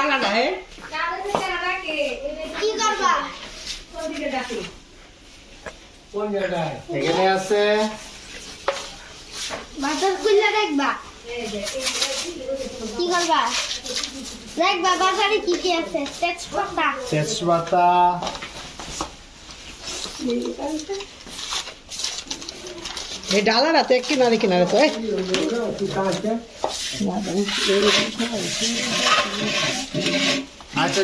ডালাটা হে কি করবা? কোন জায়গায় এখানে আছে। বাজার খুললে দেখবা। কি করবা? দেখবা বাজারে কি কি আছে? তেজপাতা। তেজপাতা। এই ডালাটা তো কিনারে কিনারে তো এই আচ্ছা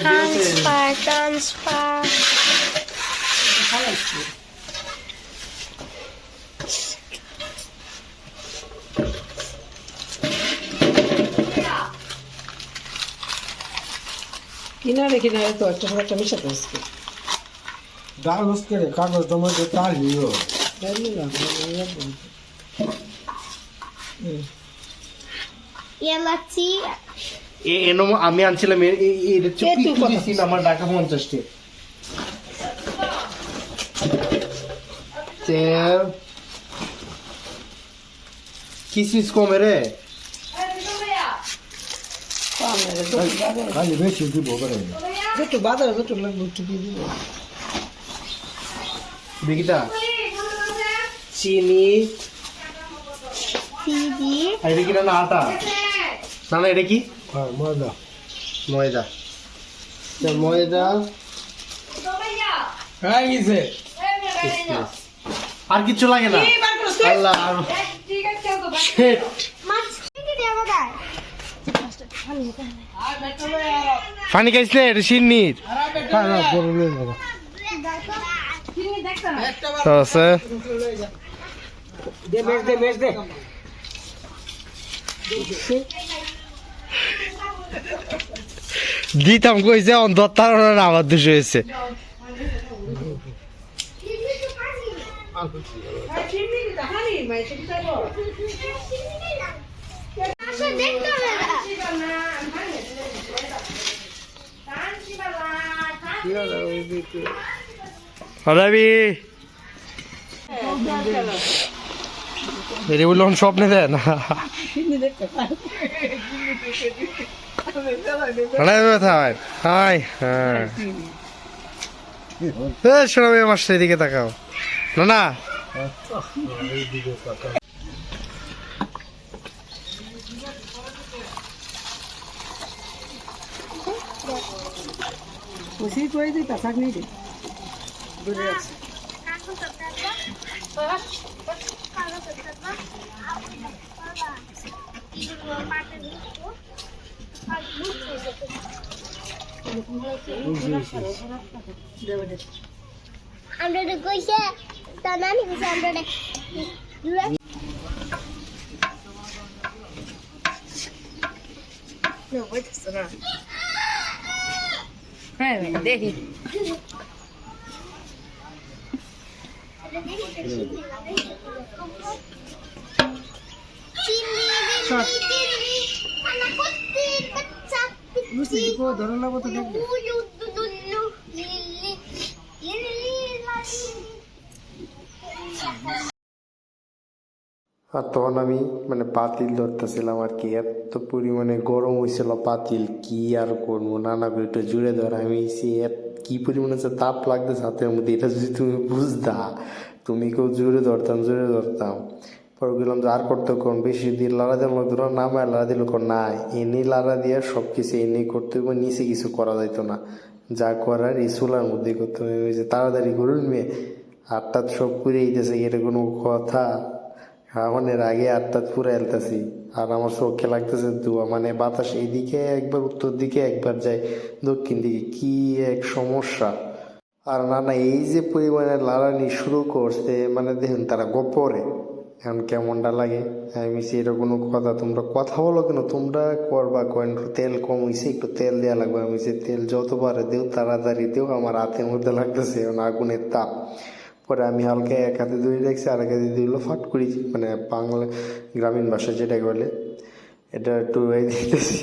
কিনারে কিনারে তো একটা মিশাতে হচ্ছে। কাগজ করে কাগজ তোমার তার হিরো এলাচি এ- এনো আমি আনছিলাম এটা চুপি আমার টাকা পঞ্চাশটি। তেল কিসমিস কমে রে? খালি বেশি দিব করে যেটু বাজারে যেটু লাগবে একটু দিব। দেখিতা চিনি। এটা কি না আটা? না না এটা কি? হ্যাঁ ময়দা। তো ময়দা। হ্যাঁ গেছে আর কিছু লাগে না। আল্লাহ গায় পানি খাইছিলে এটা সিন্নির হ্যাঁ নিয়ে তো আছে। দে মেজ দে মেজ দে। দিতাম কইছে অন্তর তার আমার দোষ হয়েছে। রবি। এরে বললাম স্বপ্নে দেন হাই হ্যাঁ। শোনো আমার সেদিকে তাকাও। না না কই দিই তা থাকনি দে আমরা কইছে তা নানি কইছে আমরা হ্যাঁ দেখি বুঝলি কো ধরন লাগবো তো দেখবে। আর তখন আমি মানে পাতিল ধরতেছিলাম আর কি, এত পরিমাণে গরম হয়েছিল পাতিল, কি আর করব? নানা করে একটু জুড়ে ধর, আমি সে কি পরিমাণে যে তাপ লাগতেছে হাতের মধ্যে, এটা যদি তুমি বুঝতা, তুমি কেউ জুড়ে ধরতাম জুড়ে ধরতাম। পরে গেলাম যে, আর করতে কোন? বেশি দিয়ে লাড়া না নামায় লাড়া দিল কোন? না এনে লাড়া দিয়ে সব কিছু এনে করতে হবে, নিচে কিছু করা যাইতো না। যা করার এই চুলার মধ্যে করতে হবে। ওই যে তাড়াতাড়ি করুন মেয়ে আটটা সব করে দিতেছে এটা কোনো কথা। খাওয়ানোর আগে আটটা পুরো এলতেছি আর আমার চোখে লাগতেছে ধোয়া মানে বাতাস এইদিকে একবার, উত্তর দিকে একবার যায়, দক্ষিণ দিকে। কি এক সমস্যা। আর না না, এই যে পরিমাণে লাড়ানি শুরু করছে মানে দেখুন তারা গোপরে। এখন কেমনটা লাগে? আমি এটা কোনো কথা, তোমরা কথা বলো কেন? তোমরা করবা কয়েন তেল কম হয়েছে একটু তেল দেওয়া লাগবে। আমি সে তেল যত পারে দেও, তাড়াতাড়ি দেও, আমার হাতের মধ্যে লাগতেছে, এখন আগুনের তাপ। পরে আমি হালকা এক হাতে দড়ি রাখছি আর এক হাতে দিল ফাট করি মানে বাংলা, গ্রামীণ ভাষা যেটাকে বলে। এটা একটু দিতেছি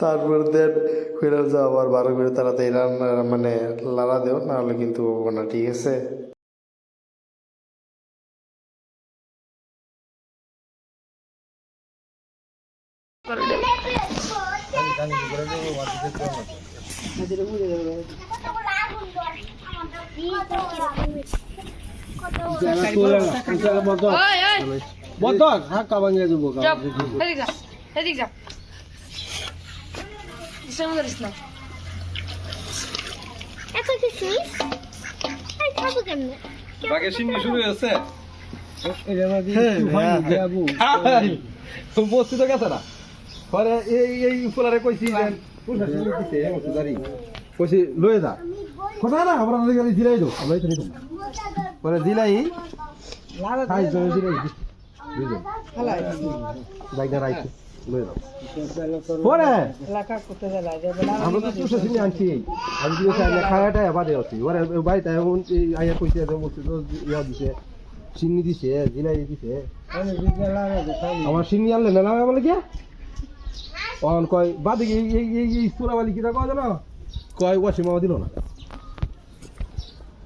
তারপর দেন, কইলাম যে আবার বারো করে তাড়াতাড়ি রান্না মানে লাড়া দেও, নাহলে কিন্তু না, ঠিক আছে? এত কিছু এই খাব কেমনে বাকি সিন্নি শুরু হয়েছে বস্তু তো গেছে না? পরে এই এই ফুলারে কইছি কইছি লয়ে যা। কথা না আমরা নদী গেলে দিলাই দো। আমরা এখানে পরে দিলাই খাই দিলাই বুঝলো? হালাই বাইক না লয়ে যাও। পরে আমরা তো পুরুষ সিন্নি আনছি। আমি না খায়াটা বাদে আছি। ওরে বাড়িতে আইয়া কইছে ইয়া দিছে সিন্নি দিছে দিলাই দিছে। আমার সিন্নি আনলে না না বলে কি? অন কয় বাদে এই এই এই এই সুরাবালি কিটা কয় জানো কয় ওয়াসি মামা দিল না।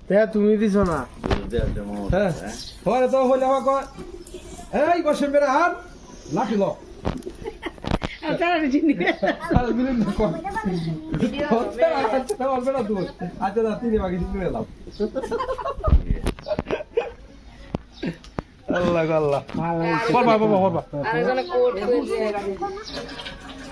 তে তুমি দিছো না। হ্যাঁ পরে তো হইলে আমার কয় এই বসে বেড়া হাত লাঠি লো আচ্ছা তিনি বাকি এলাম আল্লাহ আল্লাহ। করবা বাবা করবা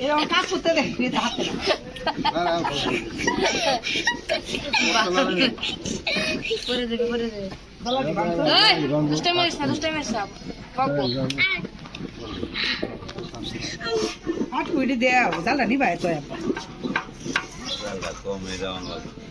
এরকম কাজ করতে দেখ এটা হাতে পরে দেবে পরে দেবে দুষ্টাই মারিস না দুষ্টাই মারিস না হাত কুইটি দেয়া জালটা নিবাই তো এখন দিলে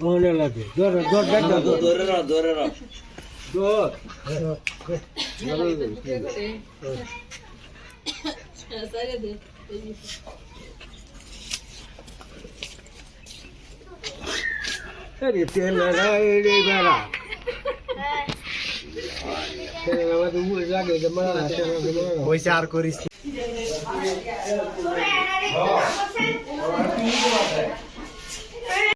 মনে লাগে জোর জোর দেখা জোর জোর আরে তেল লাগাই রে বাড়া আমাদের উড়ে লাগে যে মারা হইছে আর করিস